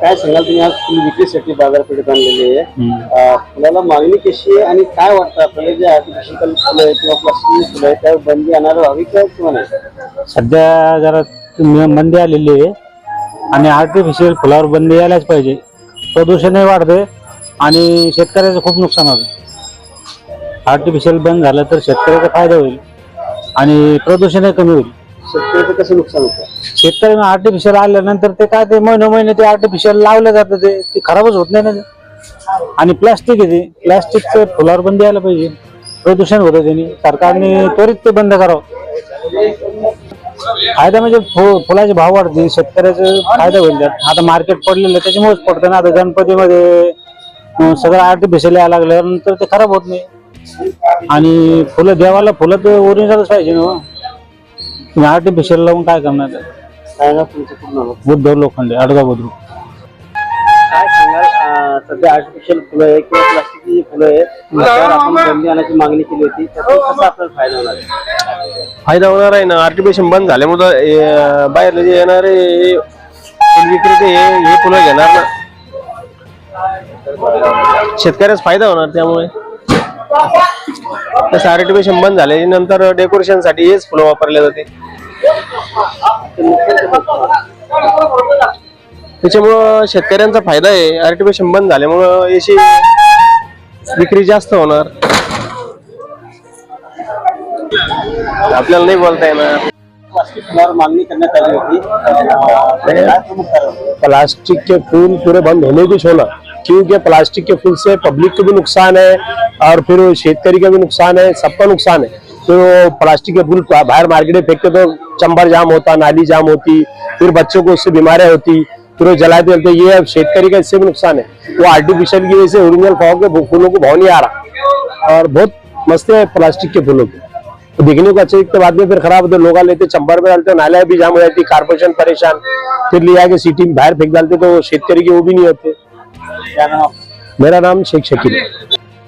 काय सांगाल तुम्ही? आज फुल विक्रीसाठी बाजारपेठेत आणलेली आहे. फुलाला मागणी कशी आहे आणि काय वाटतं? आपल्याला जे आर्टिफिशियल फुलं आहे किंवा प्लास्टिक फुलं आहे त्यावर बंदी आणणार हवी किंवा नाही? सध्या जरा मंदी आलेली आहे आणि आर्टिफिशियल फुलावर बंदी यायलाच पाहिजे. प्रदूषणही वाढते आणि शेतकऱ्याचं खूप नुकसान होतं आर्टिफिशियल बंद झालं तर शेतकऱ्याचा फायदा होईल आणि प्रदूषणही कमी होईल. शेतकऱ्याचं कसं नुकसान होतं? शेतकऱ्यांना आर्टिफिशियल आल्यानंतर ते काय ते महिने महिने ते आर्टिफिशियल लावलं जातं ते ते खराबच होत नाही ना ते. आणि प्लॅस्टिक आहे ते. प्लॅस्टिकचं फुलावर बंदी यायला पाहिजे. प्रदूषण होतं त्यांनी. सरकारने त्वरित ते बंद करावं. फायदा म्हणजे फु- फुलाचे भाव वाढतील शेतकऱ्याचं फायदा होईल त्यात आता मार्केट पडलेलं त्याच्यामुळेच पडतं ना आता गणपतीमध्ये अं, सगळं आर्टिफिशियल यायला लागल्यानंतर ते खराब होत नाही आणि फुलं देवाला फुलं तर ओरिजिनलच पाहिजे ना हो. तुम्ही आर्टिफिशियल लावून काय करणार? काय ना तुमचं पूर्ण नाव? बुद्धव लोखंडे अडगाव बुद्रुक सांगाल सध्या आर्टिफिशियल फुलं आहे किंवा प्लास्टिकची फुलं आहे त्यावर आपण बंदी आणण्याची मागणी केली होती. त्यातून कसा आपल्याला फायदा होणार आहे? फायदा होणार आहे ना. आर्टिफिशियल बंद झाल्यामुळं हे, बाहेरले जे येणारे हे फुल विक्रेते हे हे फुलं घेणार ना. शेतकऱ्यास फायदा होणार त्यामुळे. तसं आर्टिफिशियल बंद झाले नंतर डेकोरेशनसाठी हेच फुलं वापरले जाते. त्याच्यामुळं शेतकऱ्यांचा फायदा आहे. आर्टिफिशियल बंद झाल्यामुळं याची विक्री जास्त होणार. आपल्याला नाही बोलता येणार. प्लास्टिक मागणी करण्यात आली होती प्लास्टिक के फूल पूरे बंद होने की छोड़ा क्योंकि प्लास्टिक के फूल से पब्लिक को भी नुकसान है और फिर शेतकरी का भी नुकसान है सबका नुकसान है। तो प्लास्टिक के फूल बाहर मार्केट में फेंकते तो चंबर जाम होता नाली जाम होती फिर बच्चों को उससे बीमारियां होती। फिर वो जलाते जलते ये अब शेतकरी का इससे भी नुकसान है। वो आर्टिफिशियल की वजह से ओरिजिनल फॉग के फूलों को भाव नहीं आ रहा। और बहुत मस्त है प्लास्टिक के फूलों के। तो दिखने को अच्छे दिखते बाद में फिर खराब होते लोग लेते चंबर में डालते नालियाँ भी जाम हो जाती कारपोरेशन परेशान। फिर ले आके सिटी में बाहर फेंक डालते तो शेतकरी के वो भी नहीं होते। मेरा नाम शेख शकील है।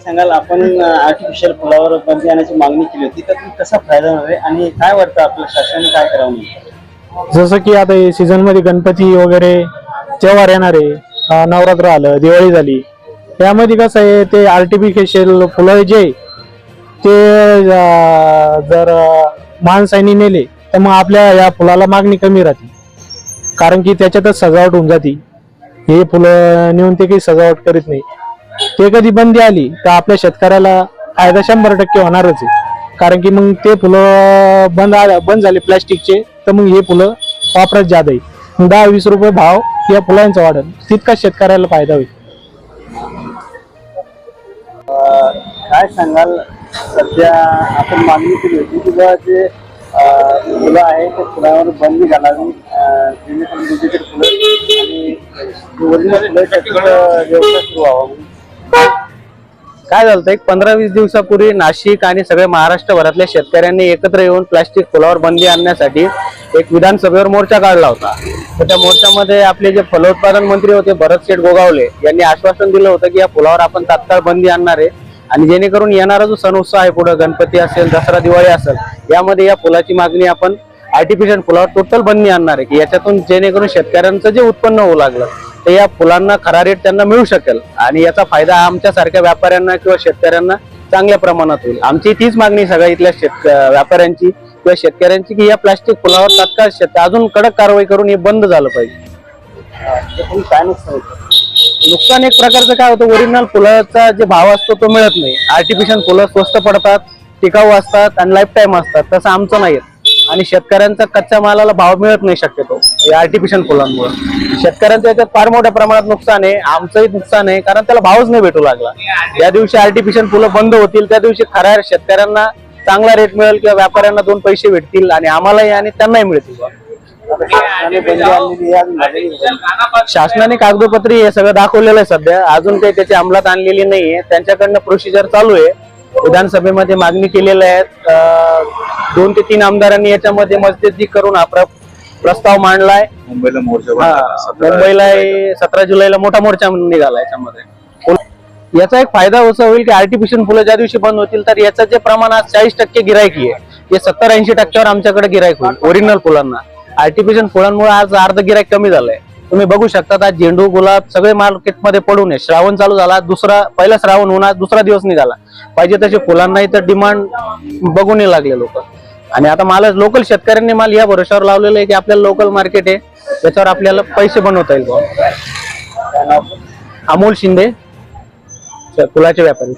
सांगाल आपण आर्टिफिशियल फुलावर बंदी आणण्याची मागणी केली होती त्यातून कसा फ़ायदा होणार आहे? आणि काय वाटतं आपल्या शासनाने काय करावं जसं की आता हे सीझन मध्ये गणपती वगैरे त्योहार येणार आहे नवरात्र आलं दिवाळी झाली त्यामध्ये कसं आहे ते आर्टिफिशियल फुलं जे आहे, ते जर माणसाने नेले तर मग आपल्या या फुलाला मागणी कमी राहते. कारण की त्याच्यातच सजावट होऊन जाते. हे फुलं नेऊन ते काही सजावट करीत नाही. ते कधी बंदी आली तर आपल्या शेतकऱ्याला फायदा शंभर टक्के होणारच आहे. कारण की मग ते फुलं बंद आलं बंद झाले प्लॅस्टिकचे तर मग हे फुलं वापरात जात आहे मग दहा वीस रुपये भाव या फुलांचा वाढेल तितका शेतकऱ्याला फायदा होईल. काय सांगाल? सध्या आपण मागणी केली होती की बुवा जे फुलं आहे त्या फुलावर बंदी घालावी जेणेकरून दुसरीकडे फुलं आणि ओरिजिनल व्यवसाय सुरू व्हावा. काय झालं एक पंधरा वीस दिवसापूर्वी नाशिक आणि सगळ्या महाराष्ट्रभरातल्या शेतकऱ्यांनी एकत्र येऊन प्लास्टिक फुलावर बंदी आणण्यासाठी एक विधानसभेवर मोर्चा काढला होता. तर त्या मोर्चामध्ये आपले जे फलोत्पादन मंत्री होते भरत शेठ गोगावले यांनी आश्वासन दिलं होतं की या फुलावर आपण तात्काळ बंदी आणणार आहे. आणि जेणेकरून येणारा जो सण उत्सव आहे पुढे गणपती असेल दसरा दिवाळी असेल यामध्ये या फुलाची मागणी आपण आर्टिफिशियल फुलावर टोटल बंदी आणणार आहे की याच्यातून जेणेकरून शेतकऱ्यांचं जे उत्पन्न होऊ लागलं तर या फुलांना खरा रेट त्यांना मिळू शकेल. आणि याचा फायदा आमच्यासारख्या व्यापाऱ्यांना किंवा शेतकऱ्यांना चांगल्या प्रमाणात होईल. आमची तीच मागणी सगळ्या इथल्या शेत व्यापाऱ्यांची. किंवा शेतकऱ्यांची की या प्लास्टिक फुलावर तात्काळ शेत अजून कडक कारवाई करून हे बंद झालं पाहिजे. काय नुकसान नुकसान एक प्रकारचं काय होतं ओरिजिनल फुलाचा जे भाव असतो तो मिळत नाही. आर्टिफिशियल फुलं स्वस्त पडतात टिकाऊ असतात आणि लाईफ टाईम असतात तसं आमचं नाही आणि शेतकऱ्यांचा कच्च्या मालाला भाव मिळत नाही शक्यतो या आर्टिफिशियल फुलांमुळे. शेतकऱ्यांचं याच्यात फार मोठ्या प्रमाणात नुकसान आहे आमचंही नुकसान आहे कारण त्याला भावच नाही भेटू लागला. ज्या दिवशी आर्टिफिशियल फुलं बंद होतील त्या दिवशी खऱ्या शेतकऱ्यांना चांगला रेट मिळेल किंवा व्यापाऱ्यांना दोन पैसे भेटतील आणि आम्हालाही आणि त्यांनाही मिळतील शासनाने आहे कागदोपत्री हे सगळं दाखवलेलं आहे सध्या. अजून काही त्याची अंमलात आणलेली नाहीये. त्यांच्याकडनं प्रोसिजर चालू आहे. विधानसभेमध्ये मागणी केलेल्या आहेत. अं, दोन ते तीन आमदारांनी याच्यामध्ये मस्जिदी करून हा प्र- प्रस्ताव मांडलाय. मुंबईला मोर्चा मुंबईला सतरा जुलैला मोठा मोर्चा निघाला याच्यामध्ये. याचा एक फायदा असा होईल की आर्टिफिशियल फुलं ज्या दिवशी बंद होतील तर याचं जे प्रमाण आज चाळीस टक्के गिरायकी आहे. हे सत्तर ऐंशी टक्क्यावर आमच्याकडे गिरायक होईल ओरिजिनल फुलांना. आर्टिफिशियल फुलांमुळे आज अर्ध गिरायक कमी झालंय. तुम्ही बघू शकता आज झेंडू गुलाब सगळे मार्केटमध्ये पडून आहे. श्रावण चालू झाला दुसरा पहिला श्रावण होऊन दुसरा दिवस निघाला. पाहिजे तसे फुलांनाही तर डिमांड बघून नाही लागले लोक. आणि आता मला लोकल शेतकऱ्यांनी माल या भरोशावर लावलेलं आहे की आपल्याला लोकल मार्केट आहे त्याच्यावर आपल्याला पैसे बनवता येईल. अमोल शिंदे. फुलाचे व्यापारी